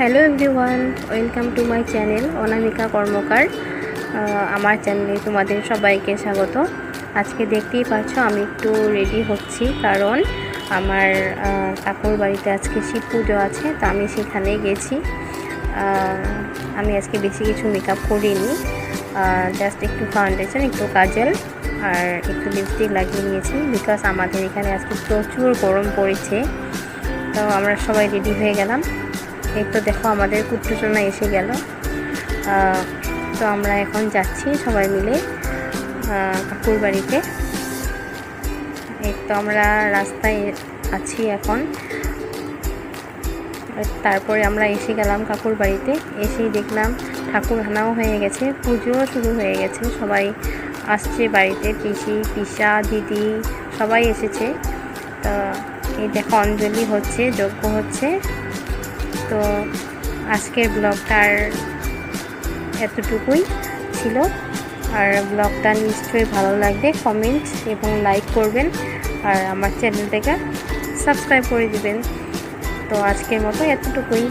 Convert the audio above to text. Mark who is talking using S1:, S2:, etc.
S1: Hello everyone, welcome to my channel Anamika Karmakar. আমার চ্যানেলে তোমাদের সবাইকে স্বাগত। আজকে দেখতেই পাচ্ছ আমি একটু রেডি হচ্ছি কারণ আমার কাকুর বাড়িতে আজকে শিব পুজো আছে, তো আমি সেখানে গেছি। আমি আজকে বেশি কিছু মেকআপ করিনি। জাস্ট একটু ফাউন্ডেশন একটু কাজল আর একটু লিপস্টিক লাগিয়ে নিয়েছি বিকজ আমাদের এখানে আজকে প্রচুর গরম পড়েছে। তো আমরা সবাই রেডি হয়ে গেলাম। এই তো দেখো আমাদের কুট্টুচনা এসে গেল। তো আমরা এখন যাচ্ছি সবাই মিলে কাকুর বাড়িতে এই তো আমরা রাস্তায় আছি এখন। তারপরে আমরা এসে গেলাম কাকুর বাড়িতে এসেই দেখলাম ঠাকুর হানাও হয়ে গেছে পুজোও শুরু হয়ে গেছে। সবাই আসছে বাড়িতে, পিসি, পিসা, দিদি, সবাই এসেছে। তো এই দেখো অঞ্জলি হচ্ছে, যজ্ঞ হচ্ছে। তো আজকের ব্লগটার এতটুকুই ছিল। আর ব্লগটা নিশ্চয়ই ভালো লাগবে কমেন্ট এবং লাইক করবেন। আর আমার চ্যানেলটাকে সাবস্ক্রাইব করে দিবেন। তো আজকের মতো এতটুকুই।